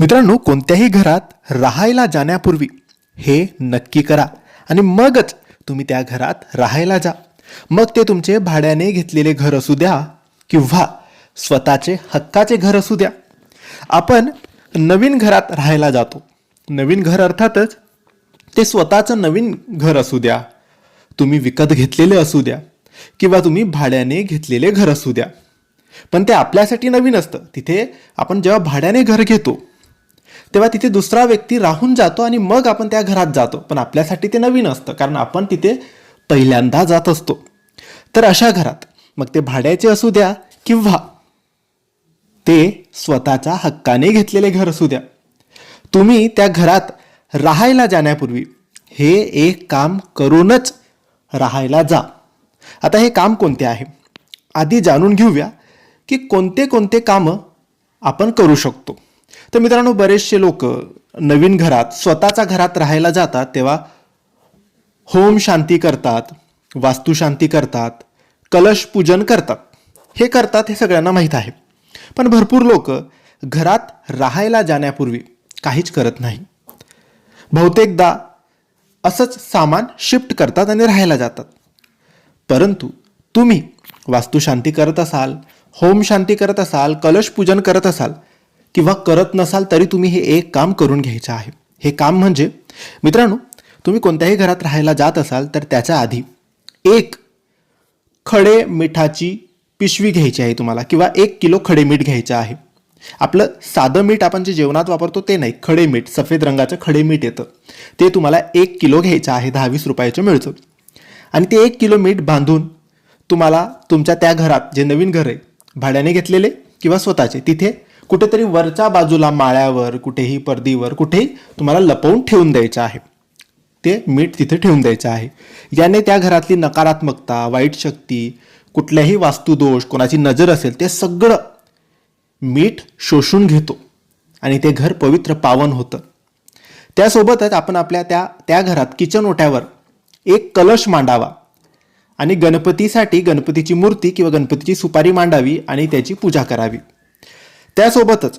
मित्रांनो कोणत्याही घरात राहायला जाण्यापूर्वी हे नक्की करा आणि मगच तुम्ही त्या घरात राहायला जा. मग ते तुमचे भाड्याने घेतलेले घर असू द्या किंवा स्वतःचे हक्काचे घर असू द्या. आपण नवीन घरात राहायला जातो. नवीन घर अर्थातच ते स्वतःचं नवीन घर असू द्या. तुम्ही विकत घेतलेले असू द्या किंवा तुम्ही भाड्याने घेतलेले घर असू द्या. पण ते आपल्यासाठी नवीन असतं. तिथे आपण जेव्हा भाड्याने घर घेतो तेव्हा तिथे दुसरा व्यक्ती राहून जातो आणि मग आपण त्या घरात जातो. पण आपल्यासाठी ते नवीन असतं कारण आपण तिथे पहिल्यांदा जात असतो. तर अशा घरात मग ते भाड्याचे असू द्या किंवा ते स्वतःच्या हक्काने घेतलेले घर असू द्या. तुम्ही त्या घरात राहायला जाण्यापूर्वी हे एक काम करूनच राहायला जा. आता हे काम कोणते आहे? आधी जाणून घेऊया की कोणते कोणते कामं आपण करू शकतो. तर मित्रांनो बरेचसे लोक नवीन घरात स्वतःच्या घरात राहायला जातात तेव्हा होम शांती करतात वास्तुशांती करतात कलश पूजन करतात. हे करतात हे सगळ्यांना माहीत आहे. पण भरपूर लोक घरात राहायला जाण्यापूर्वी काहीच करत नाही. बहुतेकदा असंच सामान शिफ्ट करतात आणि राहायला जातात. परंतु तुम्ही वास्तुशांती करत असाल होम शांती करत असाल कलश पूजन करत असाल किंवा करत नसाल तरी तुम्ही हे एक काम करून घ्यायचं आहे. हे काम म्हणजे मित्रांनो तुम्ही कोणत्याही घरात राहायला जात असाल तर त्याच्या आधी एक खडे मिठाची पिशवी घ्यायची आहे तुम्हाला किंवा एक किलो खडे मीठ घ्यायचं आहे. आपलं साधं मीठ आपण जे जेवणात वापरतो ते नाही खडे मीठ सफेद रंगाचं खडे मीठ येतं. ते तुम्हाला एक किलो घ्यायचं आहे दहा वीस रुपयाचं मिळतं. आणि ते एक किलो मीठ बांधून तुम्हाला तुमच्या त्या घरात जे नवीन घर आहे भाड्याने घेतलेले किंवा स्वतःचे तिथे कुठेतरी वरच्या बाजूला माळ्यावर कुठेही पर्दीवर कुठेही तुम्हाला लपवून ठेवून द्यायचं आहे. ते मीठ तिथे ठेवून द्यायचं आहे. याने त्या घरातली नकारात्मकता वाईट शक्ती कुठल्याही वास्तुदोष कोणाची नजर असेल ते सगळं मीठ शोषून घेतो. आणि ते घर पवित्र पावन होतं. त्यासोबतच आपण आपल्या त्या त्या घरात किचन ओट्यावर एक कलश मांडावा. आणि गणपतीसाठी गणपतीची मूर्ती किंवा गणपतीची सुपारी मांडावी आणि त्याची पूजा करावी. त्यासोबतच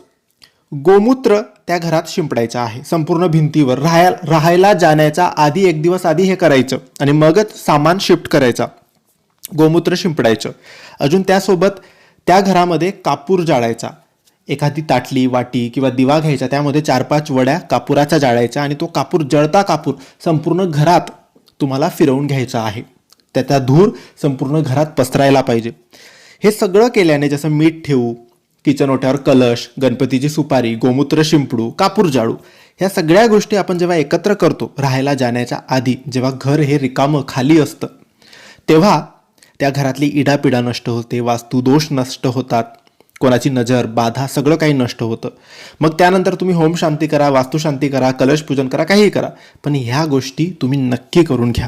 गोमूत्र त्या घरात शिंपडायचं आहे. संपूर्ण भिंतीवर राहाय राहायला जाण्याच्या आधी एक दिवस आधी हे करायचं आणि मगच सामान शिफ्ट करायचा. गोमूत्र शिंपडायचं. अजून त्यासोबत त्या घरामध्ये कापूर जाळायचा. एखादी ताटली वाटी किंवा दिवा घ्यायचा. त्यामध्ये चार पाच वड्या कापुराचा जाळायच्या आणि तो कापूर जळता कापूर संपूर्ण घरात तुम्हाला फिरवून घ्यायचा आहे. त्याचा धूर संपूर्ण घरात पसरायला पाहिजे. हे सगळं केल्याने जसं मीठ ठेवू किचन ओट्यावर कलश गणपतीची सुपारी गोमूत्र शिंपडू कापूर जाळू ह्या सगळ्या गोष्टी आपण जेव्हा एकत्र करतो राहायला जाण्याच्या आधी जेव्हा घर हे रिकामं खाली असतं तेव्हा त्या घरातली इडापिडा नष्ट होते वास्तुदोष नष्ट होतात कोणाची नजर बाधा सगळं काही नष्ट होतं. मग त्यानंतर तुम्ही होम शांती करा वास्तुशांती करा कलश पूजन करा काहीही करा पण ह्या गोष्टी तुम्ही नक्की करून घ्या.